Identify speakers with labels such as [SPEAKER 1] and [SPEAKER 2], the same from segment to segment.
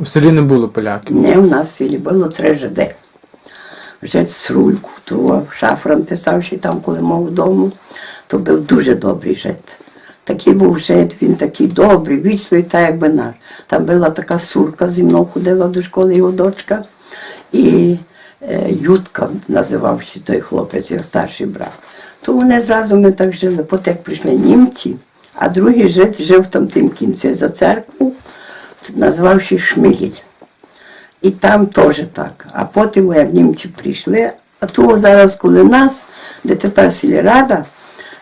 [SPEAKER 1] У селі не було поляків.
[SPEAKER 2] Не, у нас в селі було три ЖД. Жець Срульку, то Шафран писав, що там, коли мав вдома, то був дуже добрий жит. Такий був жит, він такий добрий, вічливий, так якби наш. Там була така сурка, зі мною ходила до школи його дочка. І е, Ютка називався той хлопець, його старший брат. То вони зразу ми так жили, потім прийшли німці, а другий жит жив там тим кінці за церкву, називався Шмигіль. І там теж так. А потім, як німці прийшли, а то зараз, коли нас, де тепер сільрада,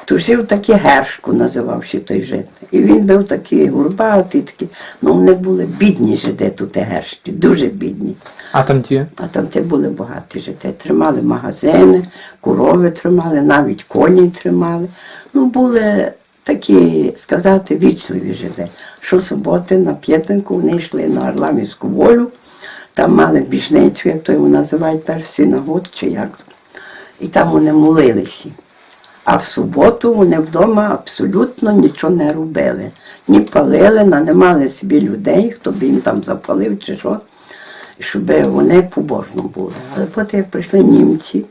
[SPEAKER 2] то жив такий Гершко, називався той жит. І він був такий гурбатий, такий. Ну, вони були бідні жиди тут гершки, дуже бідні.
[SPEAKER 1] А там ті?
[SPEAKER 2] А там те були багаті жити. Тримали магазини, корови тримали, навіть коні тримали. Ну, були такі, сказати, вічливі жиди. Щосуботи на п'ятнику вони йшли на Орламівську волю, там мали біжницю, як то його називають, перш синагод чи як. І там вони молилися. А в суботу вони вдома абсолютно нічого не робили. Ні палили, нанимали собі людей, хто б їм там запалив чи що, щоб вони побожно були. Але потім, прийшли німці,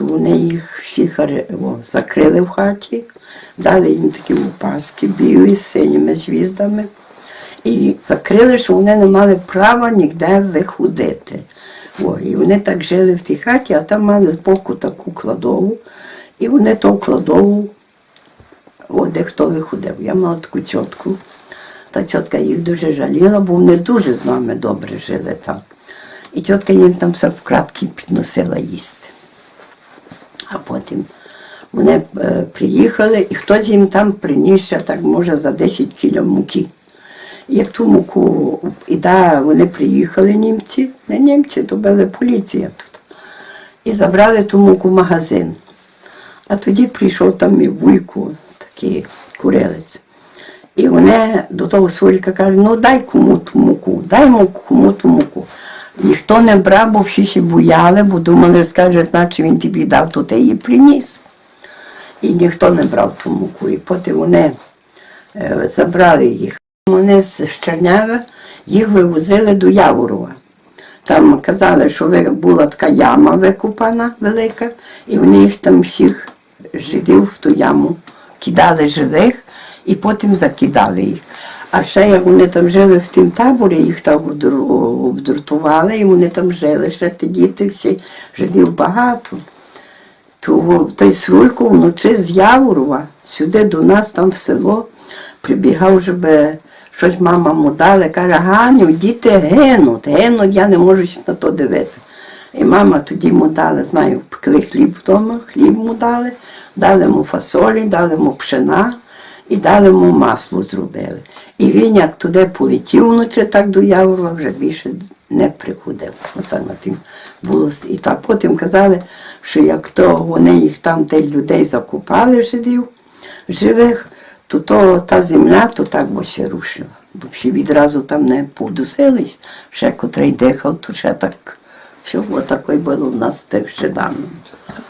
[SPEAKER 2] то вони їх всіх о, закрили в хаті, дали їм такі опаски білі з синіми звіздами. І закрили, що вони не мали права ніде виходити. О, і вони так жили в тій хаті, а там мали збоку таку кладову. І вони ту кладову, о, де хто виходив. Я мала таку тітку. Та тітка їх дуже жаліла, бо вони дуже з нами добре жили там. І тітка їм там все вкратки підносила їсти. А потім вони е, приїхали, і хтось їм там приніс так, може, за 10 кіло муки. Як ту муку, і да, вони приїхали німці, не німці, то була поліція тут. І забрали ту муку в магазин. А тоді прийшов там мій вуйку, такий курилець. І вони до того Солька каже, ну дай кому ту муку, дай кому ту муку. Ніхто не брав, бо всі ще бояли, бо думали, скаже, наче він тобі дав, то ти її приніс. І ніхто не брав ту муку. І потім вони е, забрали їх. Вони з Чернява їх вивозили до Яворова. Там казали, що була така яма викопана велика, і вони їх там всіх жидів в ту яму кидали живих і потім закидали їх. А ще як вони там жили в тім таборі, їх там обдрутували, і вони там жили, ще ті діти всі жидів багато. То той Срулько вночі з Яворова сюди до нас там в село прибігав, щоб щось мама му дала, каже, Ганю, діти гинуть, гинуть, я не можу на то дивити. І мама тоді йому дала, знаю, пекли хліб вдома, хліб йому дали, дали йому фасолі, дали йому пшена і дали йому масло зробили. І він як туди полетів вночі, так до Яворова вже більше не приходив. Отак на тим було. І так потім казали, що як то вони їх там де людей закопали жидів живих, то, то та земля то так бо ще рушила. Бо всі відразу там не подусились, ще котрий дихав, то ще так. Все отаке було в нас тих жидами.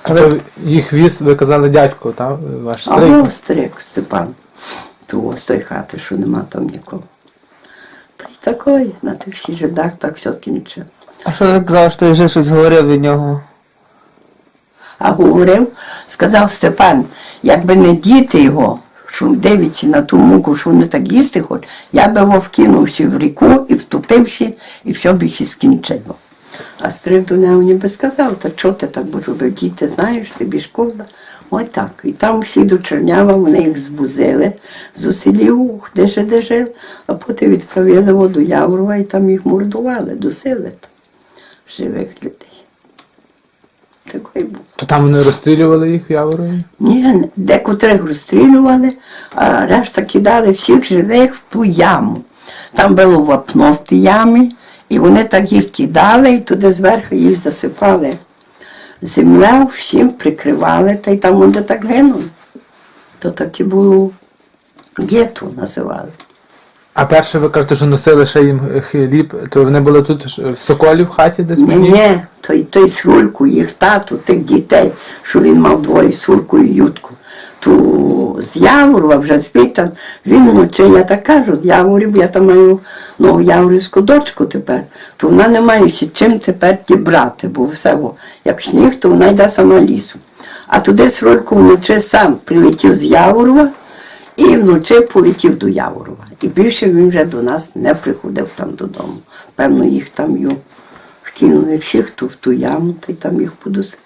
[SPEAKER 1] Але їх віз, ви казали, дядько, так? Ваш.
[SPEAKER 2] Або стрик Степан, того з тої хати, що нема там нікого. Та й такої, на тих всіх жидах так все скінчило.
[SPEAKER 3] А що ти казав, що ти вже щось говорив від нього?
[SPEAKER 2] А говорив, сказав Степан, якби не діти його, що дивиться на ту муку, що вони так їсти хочуть, я би його вкинувся в ріку і втопився, і все б ще скінчило. А стрив до нього ніби сказав, та чого ти так будеш робити? Діти, знаєш, тобі шкода. Ось так. І там всі до Чернява, вони їх збузили з усілів, де же де жив, а потім відправили до Яворова і там їх мордували, досили там живих людей. Такий був.
[SPEAKER 1] То там вони розстрілювали їх в Яворові?
[SPEAKER 2] Ні, декотрих розстрілювали, а решта кидали всіх живих в ту яму. Там було вапно в тій ямі, і вони так їх кидали, і туди зверху їх засипали. Земля всім прикривали, та й там вони так гинули. То таке було гетто називали.
[SPEAKER 1] А перше ви кажете, що носили ще їм хліб, то вони були тут в Соколі в хаті десь?
[SPEAKER 2] Ні, ні, той, той Срульку, їх тату, тих дітей, що він мав двоє Сурку і Ютку, ту з Яворова, вже звідти, він вночі, я так кажу, Яворів, я там маю ну, яворівську дочку тепер, то вона не має ще чим тепер ті бо все, як сніг, то вона йде сама лісу. А туди Сролько вночі сам прилетів з Яворова і вночі полетів до Яворова. І більше він вже до нас не приходив там додому. Певно, їх там його вкинули всіх ту в ту яму, та й там їх подусили.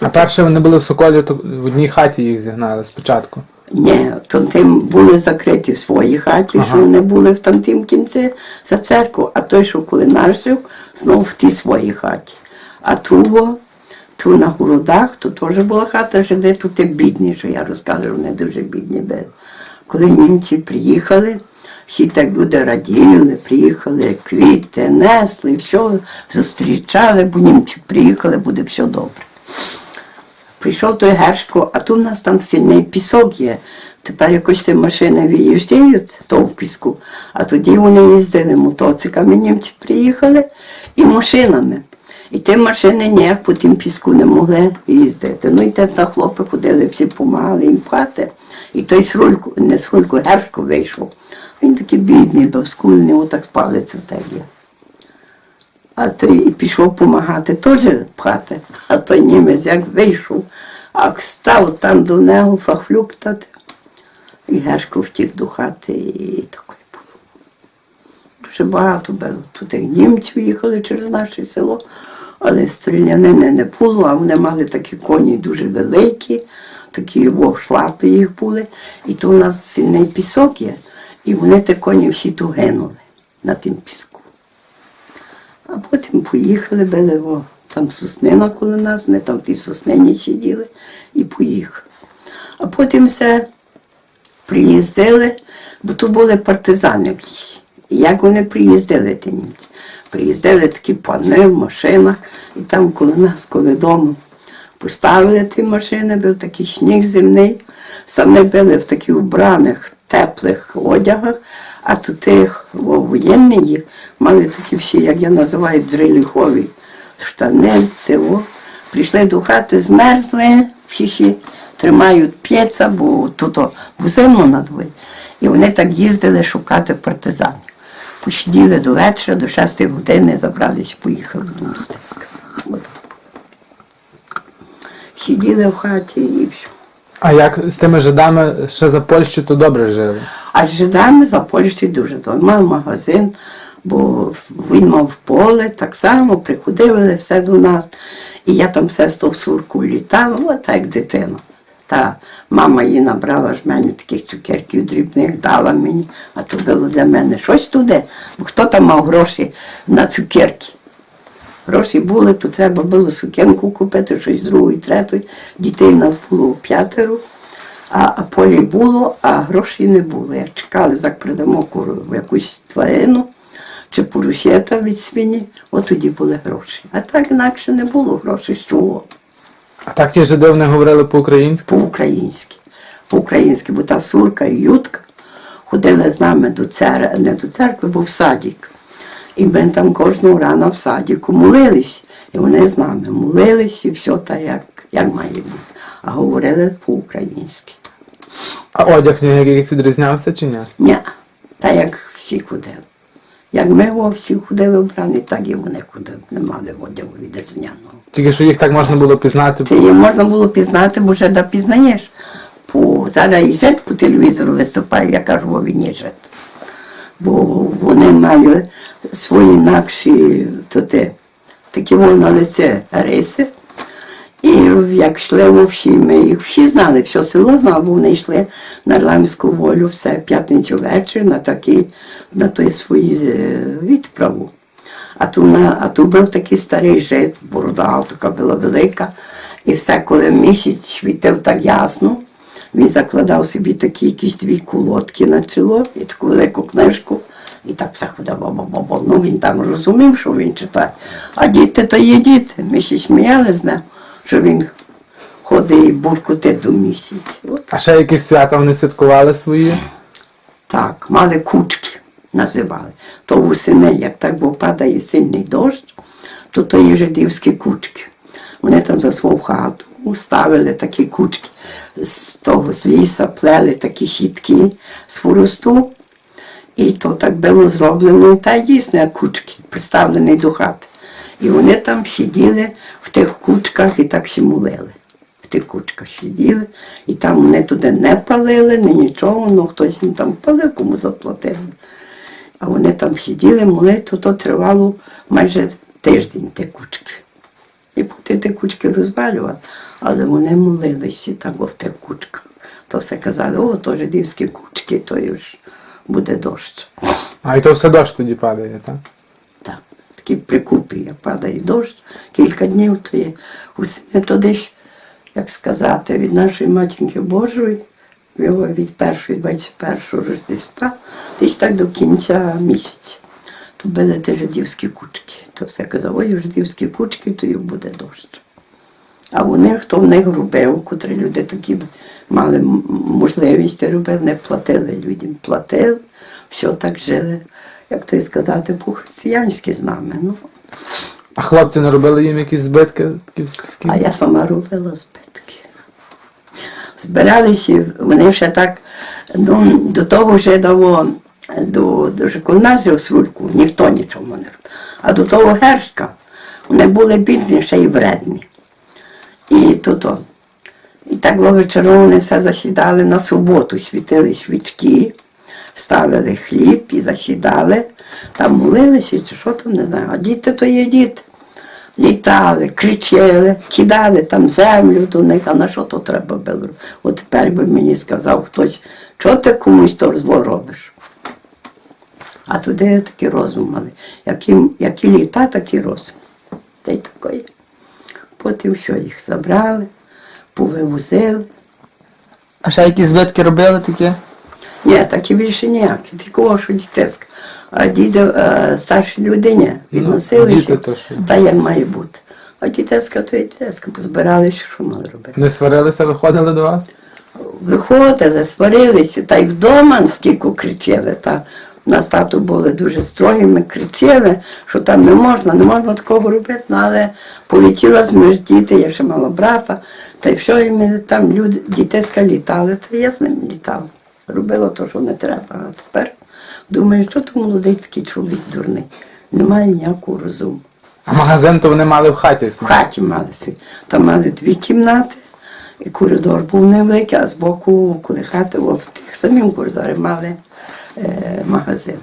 [SPEAKER 1] А перше вони були в Соколі, то в одній хаті їх зігнали спочатку.
[SPEAKER 2] Ні, то тим були закриті в своїй хаті, що вони були в тамтім кінці за церкву, а той, що коли наш жив, знову в тій своїй хаті. А ту, ту на городах, то теж була хата жиди, тут і бідні, що я розказую, вони дуже бідні були. Коли німці приїхали, всі так люди раділи, приїхали, квіти, несли, все, зустрічали, бо німці приїхали, буде все добре. Прийшов той Гершко, а тут у нас там сильний пісок є. Тепер якось ці машини виїжджають з того піску, а тоді вони їздили мотоциклами, німці приїхали і машинами. І ті машини ніяк по тим піску не могли їздити. Ну і те та хлопи ходили, всі допомагали їм пхати. І той Срулько, не Срулько, Гершко вийшов. Він такий бідний, безкульний, отак з палицю так. А той і пішов допомагати теж пхати. А той німець як вийшов, а став там до нього фахфлюктати. І Гешко втік до хати, і таке було. Дуже багато було. Тут і німців їхали через наше село, але стрілянини не було, а вони мали такі коні дуже великі, такі шлапи їх були. І то у нас сильний пісок є. І вони ті коні всі тут гинули на тим піску. А потім поїхали, били о, там соснина коло нас, вони там в тій соснині сиділи і поїхали. А потім все приїздили, бо то були партизани в лісі. І як вони приїздили, ті німці? Приїздили такі пани в машинах, і там коло нас, коли дому поставили ті машини, був такий сніг земний. Саме били в таких вбраних, теплих одягах, а тут тих о, воєнні їх мали такі всі, як я називаю, дреліхові штани, тиво. Прийшли до хати, змерзли, всі тримають п'єца, бо тут зимно на дворі. І вони так їздили шукати партизанів. Посиділи до вечора, до 6 години, забрались, поїхали до містечка. Сиділи в хаті і.
[SPEAKER 1] А як з тими жидами ще за Польщі, то добре жили.
[SPEAKER 2] А з жидами за Польщею дуже добре. Мав магазин, бо він мав поле, так само приходили все до нас. І я там все з сурку літала, от як дитина. Та мама її набрала ж мені таких цукерків дрібних, дала мені, а то було для мене щось туди. Бо хто там мав гроші на цукерки? Гроші були, то треба було сукенку купити, щось другої, третої. Дітей нас було п'ятеро, а, а полі було, а грошей не було. Як чекали, як продамо куру, якусь тварину чи поросята від свині, от тоді були гроші. А так інакше не було грошей з чого.
[SPEAKER 1] А так ті жиди вони говорили по-українськи.
[SPEAKER 2] По-українськи. По-українськи, бо та сурка і ютка ходили з нами до церкви, не до церкви, бо в садик. І ми там кожного рана в садіку молились. І вони з нами молились і все так, як, як має бути. А говорили по-українськи.
[SPEAKER 1] А одяг якийсь відрізнявся чи ні?
[SPEAKER 2] Ні, так як всі ходили. Як ми о, всі ходили вбрані, так і вони ходили, не мали одягу відрізняного.
[SPEAKER 1] Тільки що їх так можна було пізнати.
[SPEAKER 2] Це її можна було пізнати, бо вже да пізнаєш. По, зараз і жит по телевізору виступає, я кажу, о війні жит. Бо вони мали свої інакші то те, такі на лице риси. І як йшли ми всі, ми їх всі знали, все село знало, бо вони йшли на Ірламську волю все п'ятницю вечір на такий, на той свої е, відправу. А ту, на, а ту був такий старий жит, борода така була велика. І все, коли місяць світив так ясно, він закладав собі такі якісь дві колодки на чоло і таку велику книжку. І так все баба Ну він там розумів, що він читає. А діти то є діти. Ми ще сміяли з ним, що він ходить і буркоти до місяць. От
[SPEAKER 1] А ще якісь свята вони святкували свої.
[SPEAKER 2] так, мали кучки, називали. То восени, як так бо падає сильний дощ, то то є жидівські кучки. Вони там за свою хату ставили такі кучки з того з ліса, плели такі щітки з хворосту. І то так було зроблено, та дійсно як кучки, приставлені до хати. І вони там сиділи в тих кучках і так ще молили. В тих кучках сиділи, і там вони туди не палили, ні нічого, ну хтось їм там палив, кому заплатили. А вони там сиділи, молили, то, то тривало майже тиждень ті кучки. І поти ті кучки розвалювали, але вони молилися так в тих кучках. То все казали, о, то жидівські кучки, то ж буде дощ.
[SPEAKER 1] А і то все дощ тоді падає, так?
[SPEAKER 2] Так, такі прикупи, як падає дощ, кілька днів, то є усе то десь, як сказати, від нашої матінки Божої, його від першої 21 Рождества, десь так до кінця місяця. То були ті жидівські кучки. То все казав, ой, жидівські кучки, то і буде дощ. А вони, хто в них робив, котрі люди такі мали можливість робив, не платили людям. Платили, все так жили, як то і сказати, по-християнськи з нами. Ну,
[SPEAKER 1] А хлопці не робили їм якісь збитки?
[SPEAKER 2] А я сама робила збитки. Збиралися, вони ще так, ну, до того вже дало, до, до жикуназію свульку, ніхто нічого не робив. А до того гершка вони були бідні, ще й вредні. І то то. І так вечором вони все засідали на суботу, світили свічки, ставили хліб і засідали, там молилися, чи що там, не знаю. А діти то є діти. Літали, кричали, кидали там землю до них, а на що то треба було? От тепер би мені сказав хтось, що ти комусь то зло робиш. А туди такий розум мали. Які, які літа, такий розум. Та й такої. Потім все, їх забрали, повивозили.
[SPEAKER 3] А ще якісь збитки робили такі?
[SPEAKER 2] Ні, такі більше ніякі, тільки що дітеска. А діти е, старші людині відносилися,
[SPEAKER 1] діти то що?
[SPEAKER 2] та як має бути. А дітеска, то і дітеска, позбиралися, що мали робити.
[SPEAKER 1] Не сварилися, виходили до вас?
[SPEAKER 2] Виходили, сварилися, та й вдома скільки кричали. Та нас тату були дуже строгими, кричали, що там не можна, не можна такого робити, ну, але полетіла з між діти, я ще мала брата, та й все, і ми там люди, дітеска літали, та я з ними літала. Робила те, що не треба. А тепер думаю, що то молодий такий чоловік дурний. Немає ніякого розуму.
[SPEAKER 1] А магазин то вони мали в хаті.
[SPEAKER 2] В хаті мали свій. Там мали дві кімнати, і коридор був невеликий, а збоку, коли хати, в тих самим коридорі мали магазин.